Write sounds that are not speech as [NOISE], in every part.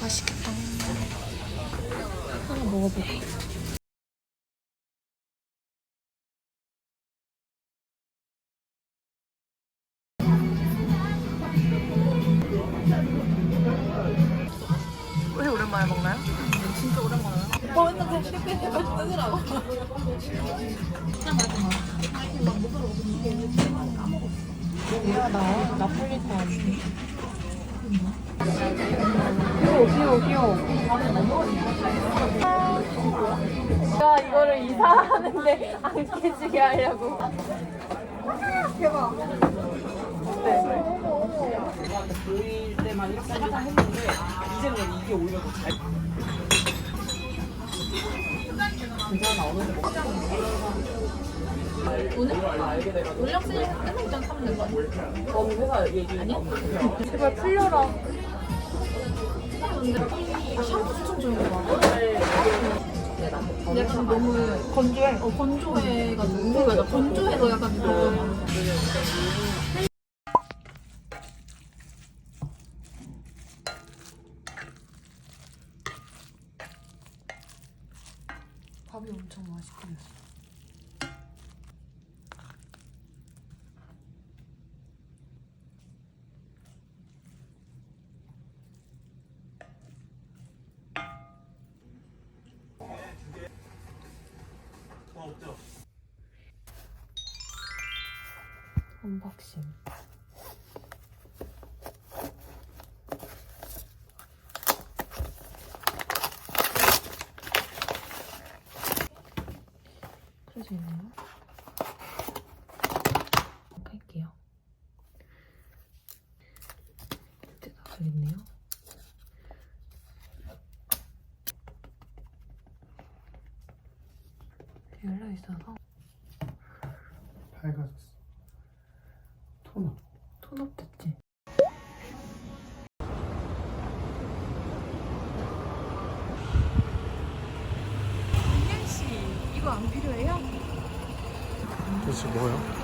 맛있겠다. 하나 먹어볼게. 왜 오랜만에 먹나요? 진짜 오랜만에. 어, 맨날 그냥 씹게 뜨더라고. 미안하다. 나폴리탄. 귀여워, 귀여워, 귀여워. 야, 이거를 이사하는데 안 깨지게 하려고. 대박. 네. 보일 때만 이렇게 하자 했는데 이제는 이게 오히려 더 잘. 괜찮아 어느 정도 오늘 물량 쓰는 끝나기 사면 될거 아니야? 어느 회사 얘기 아니? 제발 풀려라. 아, 샴푸 추천 거 많아. 근데 약간 너무 건조해. 어, 건조해가지고. 건조해서 약간 좀. 있나요? 할게요. 밑에 다 들있네요. 열려 있어서 밝아졌어. 톤업. 톤업 됐지? 민현씨 이거 안 필요해요? 도대체 뭐야?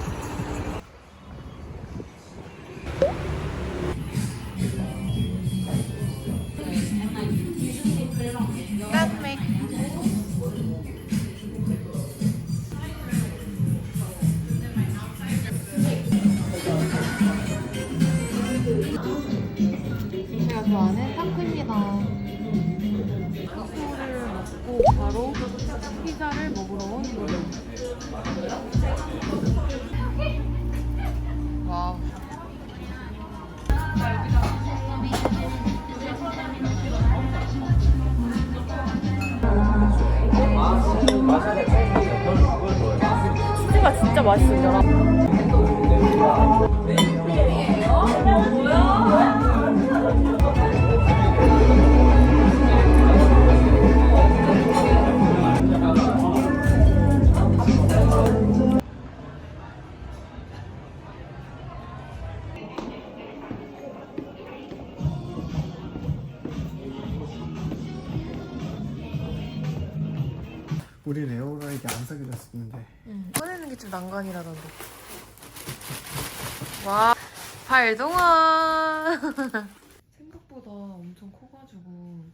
엄청 커가지고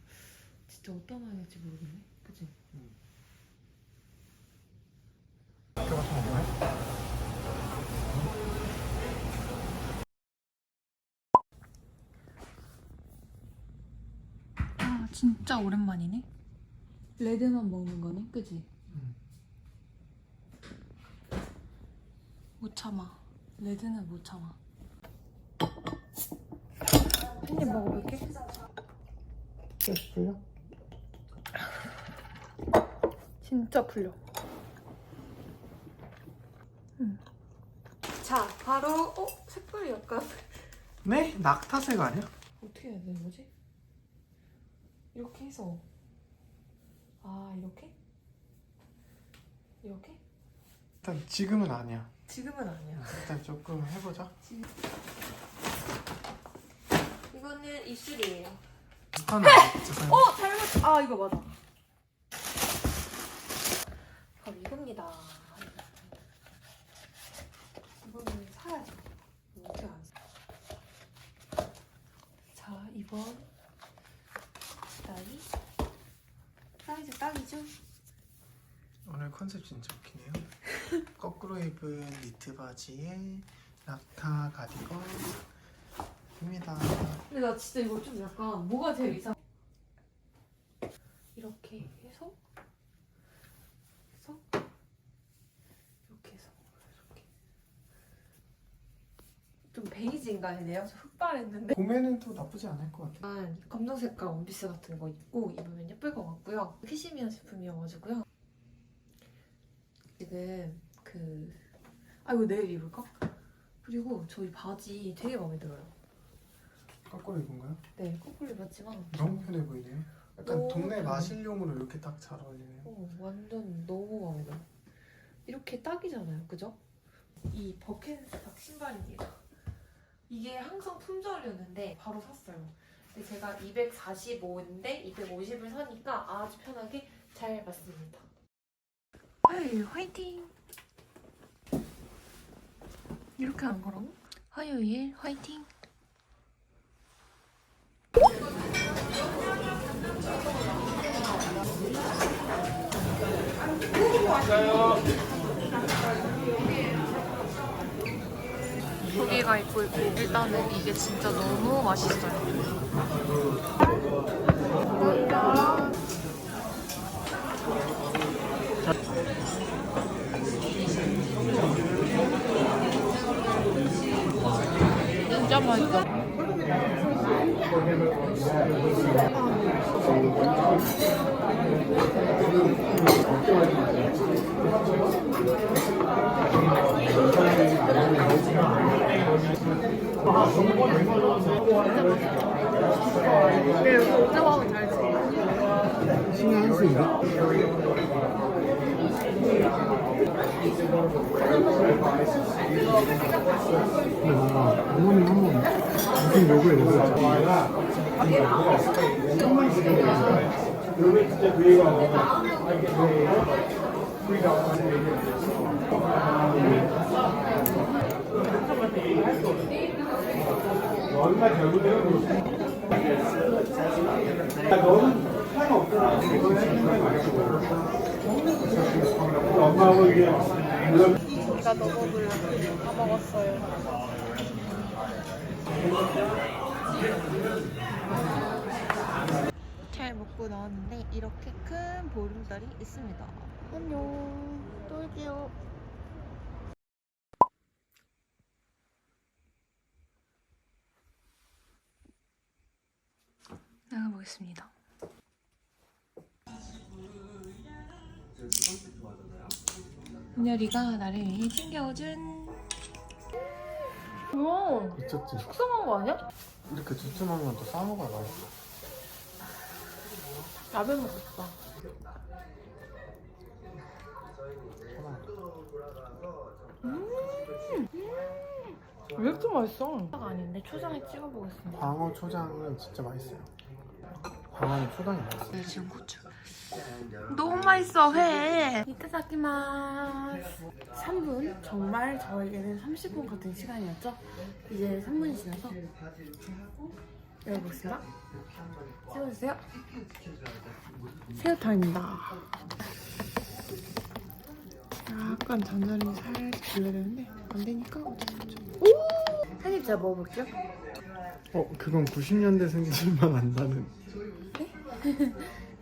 진짜 어떤 아이일지 모르겠네. 그치? 먹어요? 아, 진짜 오랜만이네. 레드만 먹는 거네, 그치? 응. 못 참아. 레드는 못 참아. 한 입 먹어볼게. 풀려? 진짜 풀려. 응. 자, 바로 어 색깔이 약간 네? 낙타색 아니야? 어떻게 해야 되는 거지? 이렇게 해서 아 이렇게 이렇게 일단 지금은 아니야. 지금은 아니야. 일단 조금 해보자. 이거는 입술이에요. 스타는 세상에. 어 잘못 아 이거 맞아. 그럼 이겁니다. 이거는 사야죠. 어떻게 안 사? 자 이번 나이 사이즈 딱이죠? 오늘 컨셉 진짜 웃기네요. [LAUGHS] 거꾸로 입은 니트 바지에 낙타 가디건 입니다. 근데 나 진짜 이거 좀 약간 뭐가 제일 이상 이렇게 해서? 해서? 이렇게 해서? 이렇게. 좀 베이지인가 해네요 저 흑발했는데? 봄에는 또 나쁘지 않을 것 같아요. 약간 검정 색깔 원피스 같은 거 입고 입으면 예쁠 것 같고요. 캐시미어 제품이어가지고요. 지금 그 아 이거 내일 입을까? 그리고 저희 바지 되게 마음에 들어요 거꾸로 입은가요? 네 거꾸로 입었지만 너무 편해 보이네요. 약간 너무 동네 편해. 마실용으로 이렇게 딱 잘 어울리네요. 어, 완전 너무 마음에 들어. 이렇게 딱이잖아요, 그죠? 이 버켄스탁 신발입니다. 이게 항상 품절이었는데 바로 샀어요. 근데 제가 245인데 250을 사니까 아주 편하게 잘 맞습니다. 화요일 화이팅! 이렇게 하는 거라고? 화요일 화이팅! 고기가 있고 있고 일단은 이게 진짜 너무 맛있어요. 진짜 맛있다. 네, 여기 오자마자 잘 지. 신경 할수 있나? 근데 뭔가 어머님 한번 무슨 욕을 내셨죠? 제가 너버블 다 먹었어요. 잘 먹고 나왔는데 이렇게 큰 보름달이 있습니다. 안녕. 또 올게요. 나가보겠습니다. 은열이가 나를 위해 챙겨준 뭐야? 미쳤지? 속상한 거 아니야? 이렇게 두툼한 건 또 싸먹어야 맛있어. 라면 먹고 싶다. 왜 이렇게 맛있어? 아닌데 초장에 찍어보겠습니다. 광어 초장은 진짜 맛있어요. 광어는 초장이 맛있어요. 네, 지금 고추. 너무 맛있어 회. 이따다키마스. 3분 정말 저에게는 30분 같은 시간이었죠. 이제 3분이 지나서 열어보겠습니다. 찍어주세요. 새우탕입니다. 약간 전자레인지 살짝 돌려야 되는데 안 되니까 어쩔 수 없죠. 한입 제가 먹어볼게요. 어, 그건 90년대 생들만 안다는.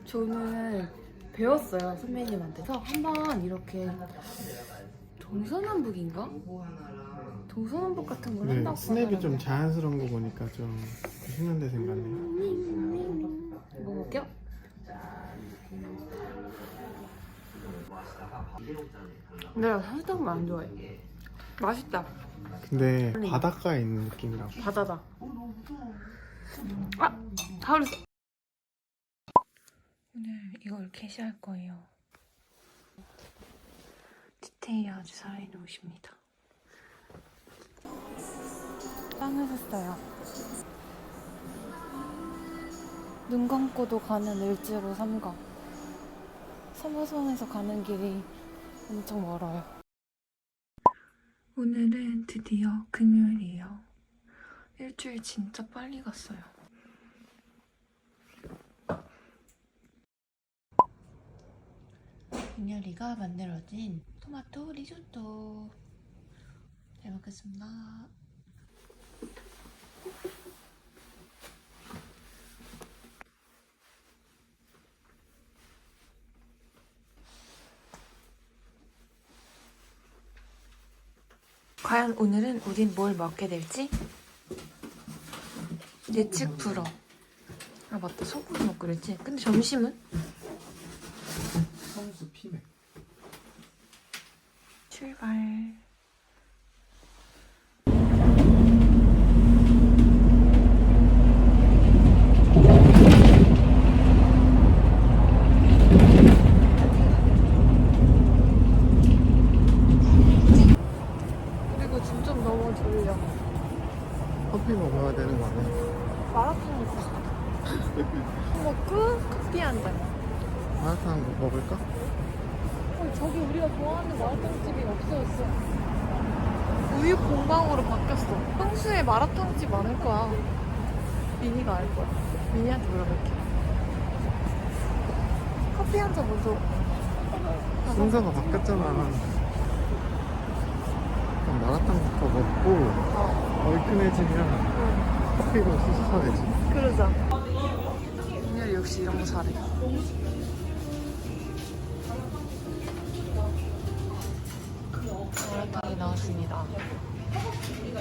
저는 배웠어요 선배님한테서 한번 이렇게 동서남북인가? 동서남북 같은 걸 네, 한다고 스냅이 좀 하더라고요. 자연스러운 거 보니까 좀 90년대 생 같네요. 먹어볼게요. 내가 설탕을 안 좋아해. 맛있다. 근데 바닷가에 있는 느낌이라고. 바다다. 아! 다 흘렸어. 오늘 이걸 게시할 거예요. 디테일이 아주 살아있는 옷입니다. 빵을 샀어요. 눈 감고도 가는 일지로 삼각. 서머선에서 가는 길이 엄청 멀어요. 오늘은 드디어 금요일이에요. 일주일 진짜 빨리 갔어요. 김열이가 만들어진 토마토 리조또 잘 먹겠습니다. 과연 오늘은 우린 뭘 먹게 될지 예측 불허. 아 맞다 소고기 먹기로 했지. 근데 점심은? 선수 피맥. 출발. 그리고 지금 좀 너무 졸려. 커피 먹어야 되는 거 아니야? 마라탕 먹고 싶어. 먹고 커피 한 잔. 마라탕 먹을까? 어, 저기 우리가 좋아하는 마라탕집이 없어졌어. 우유 공방으로 바뀌었어. 평소에 마라탕집 많을 거야. 미니가 알 거야. 미니한테 물어볼게. 커피 한 잔 먼저. 순서가 바뀌었잖아. 그럼 마라탕부터 먹고 어, 얼큰해지면 응. 커피로 수습하야지. 그러자. 민열이 역시 이런 거 잘해. 마라탕이 나왔습니다.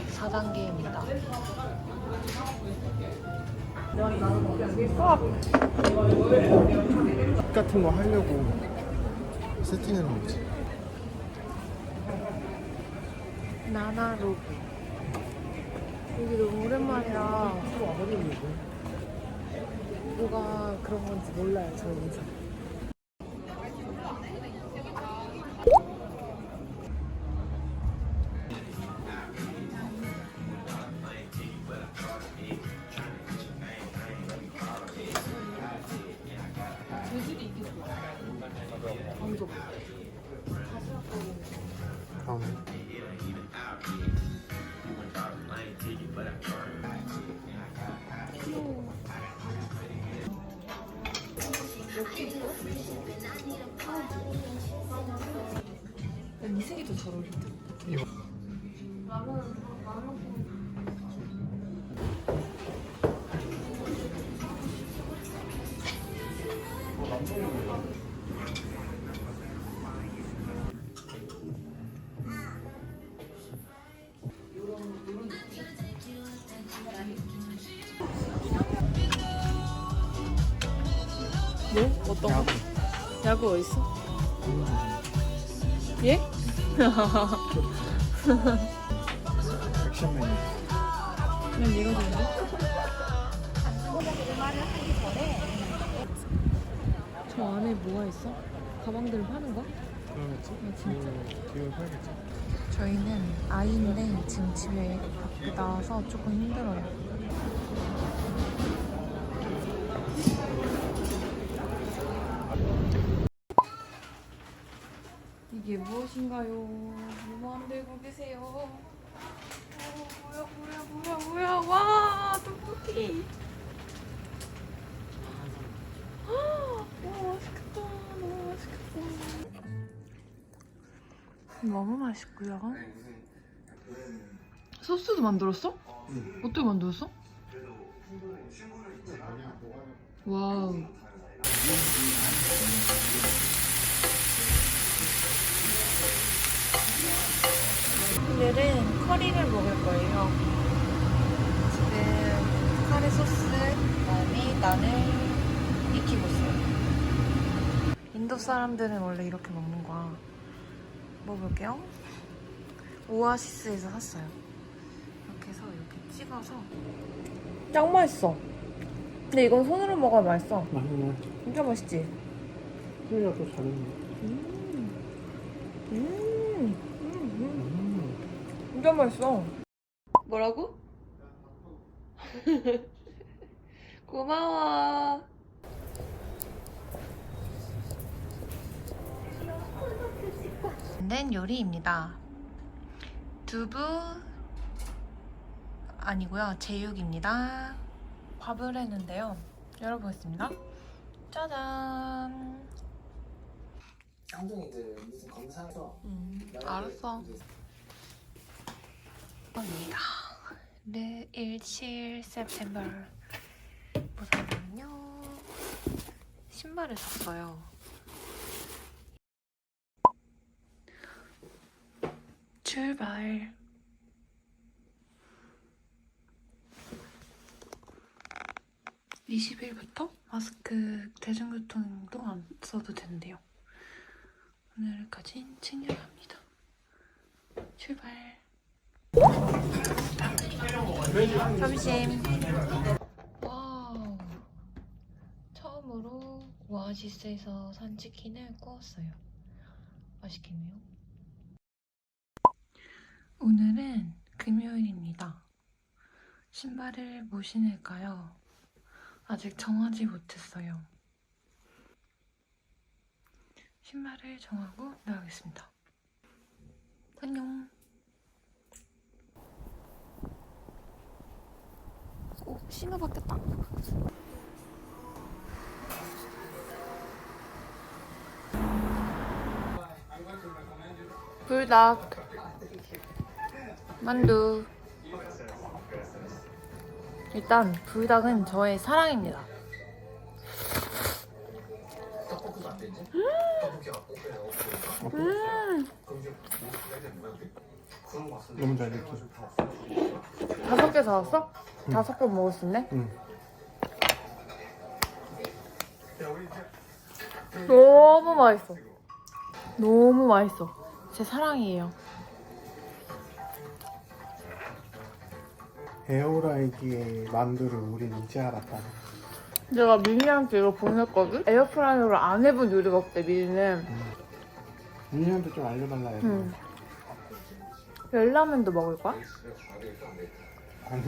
4단계입니다. 같은 거 하려고 세팅해 놓은 거지. 나나로 여기 너무 오랜만이라 뭐가 그런 건지 몰라요 저는 다 색이 더 잘 어울린다 이거. 뭐? 어떤. 거? 야구 어딨어? 예? 액션맨이. 난 얘가 좋은데? 저 안에 뭐가 있어? 가방들을 파는 거야? 그러겠지? 아, 진짜? 뒤에 팔겠지. 저희는 아이인데 지금 집에 밖에 나와서 조금 힘들어요. 무엇인가요? 뭐 만 들고 계세요? 어, 뭐야 뭐야 뭐야 뭐야 와 떡볶이 와 맛있겠다 너무 맛있겠다 너무 맛있고요 소스도 만들었어? 어떻게 만들었어? 와우 오늘은 커리를 먹을 거예요. 지금 카레 소스, 그다음에 난을 익히고 있어요. 인도 사람들은 원래 이렇게 먹는 거야. 먹어볼게요. 오아시스에서 샀어요. 이렇게 해서 이렇게 찍어서. 짱 맛있어. 근데 이건 손으로 먹어야 맛있어. 맛있네. 진짜 맛있지? 소리가 또 다르네. 음. 음. 음. 음. 진짜 맛있어. 뭐라고? [LAUGHS] 고마워. 된 요리입니다. 두부 아니고요. 제육입니다. 밥을 했는데요. 열어보겠습니다. 짜잔. 이제 무슨 검사해서 음, 알았어. 이제 입니다. 네, 17 September. 뭐 샀냐면요. 신발을 샀어요. 출발. (20일부터) 마스크 대중교통도 안 써도 된대요. 오늘까진 챙겨야 합니다. 출발. 점심. 와우. 처음으로 오아시스에서 산 치킨을 구웠어요. 맛있겠네요. 오늘은 금요일입니다. 신발을 뭐 신을까요? 아직 정하지 못했어요. 신발을 정하고 나가겠습니다. 안녕. 오, 신호 바뀌었다. 불닭. 만두. 일단 불닭은 저의 사랑입니다. 너무 잘 다섯 개 사왔어? 다섯 개 먹을 수 있네? 응. 너무 맛있어. 너무 맛있어. 제 사랑이에요. 에어라이기의 만두를 우린 이제 알았다 내가 미니한테 이거 보냈거든? 에어프라이어로 안 해본 요리 먹대, 미니는. 민희한테 좀 알려달라 돼 응. 열라면도 먹을 거야? 아니?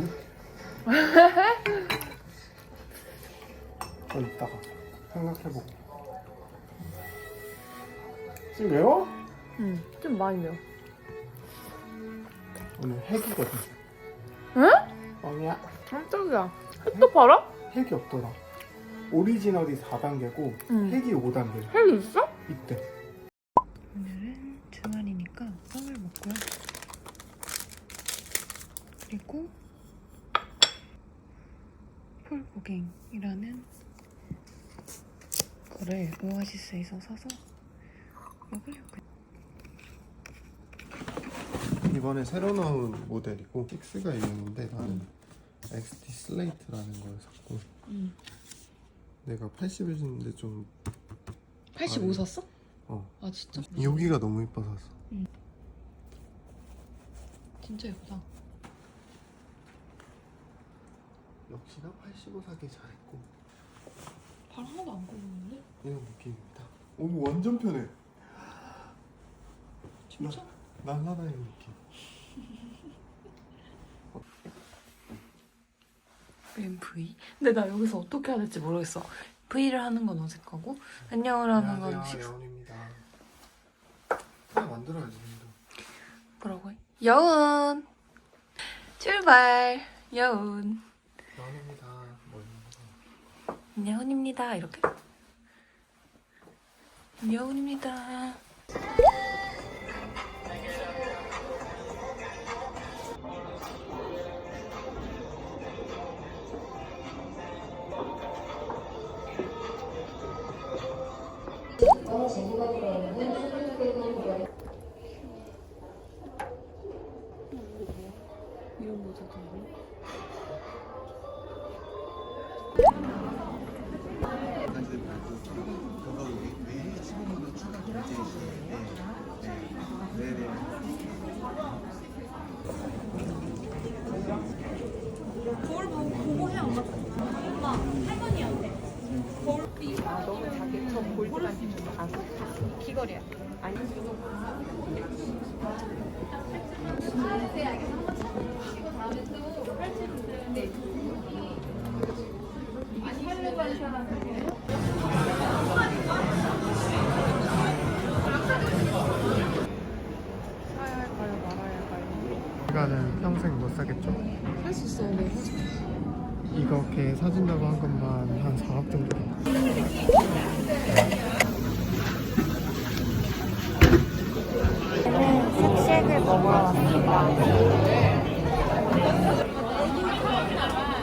좀 이따가 생각해보고 지금 매워? 응. 좀 많이 매워. 오늘 핵이거든 응? 뻥이야 깜짝이야. 또 팔아? 핵이 없더라 오리지널이 4단계고 응. 핵이 5단계 헬 있어? 이때 오늘은 주말이니까 빵을 먹고요. 그리고 폴고갱이라는 거를 오아시스에서 사서 먹으려고요. 이번에 새로 나온 모델이고 6가 있는데 나는 XT 슬레이트라는 걸 샀고 음. 내가 80을 신는데 좀 85 아니. 샀어? 어. 아 진짜? 여기가 너무 이뻐서 샀어 진짜 예쁘다. 역시나 85 사기 잘했고 발 하나도 안 굴렀는데? 이런 느낌입니다 오 완전 편해 진짜? 나, 날라다니는 느낌 [LAUGHS] 웬 V? 근데 나 여기서 어떻게 해야 될지 모르겠어. V를 하는 건 어색하고 안녕을 하는 건 안녕하세요 식... 여운입니다 그냥 만들어야지 힘들어. 뭐라고 해? 여운 출발 여운 여운입니다. 이렇게. 여운입니다. 이런 모자 도 있네 아 이거는 평생 못 사겠죠? 할 수 있어 내 사진 이거 걔 사준다고 한 것만 한 4억 정도 된다.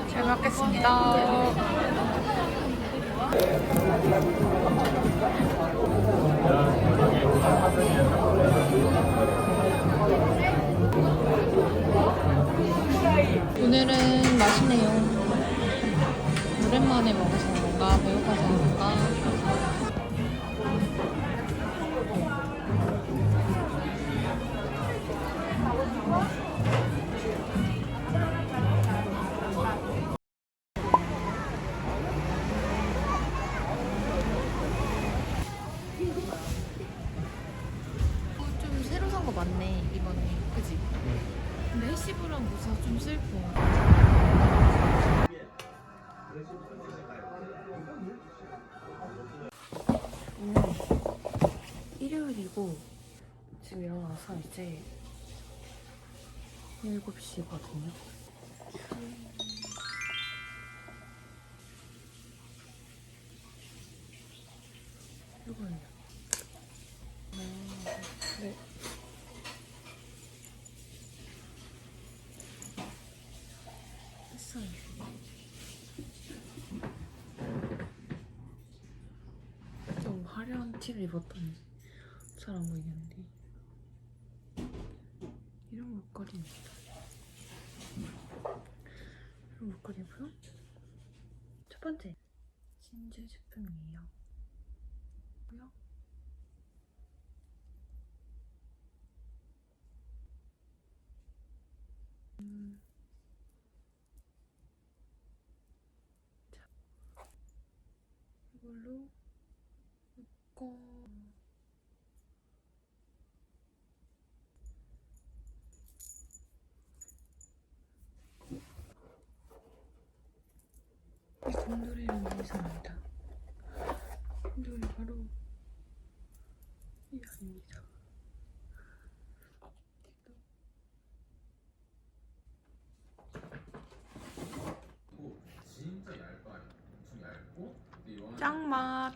잘 먹겠습니다 오늘은 맛있네요. 오랜만에 먹어서 뭔가 배고파서 나서 이제 7시거든요 이거예요 네. 했어요. 좀 화려한 티를 입었더니 잘안 보이겠는데. 이런 목걸이입니다. 목걸이고요. 첫 번째 진주 제품이에요. 뭐요? 음. 자, 이걸로 묶어. 이 곰돌이라는 의상입니다. 곰돌이 바로 이 아닙니다. 짱맛.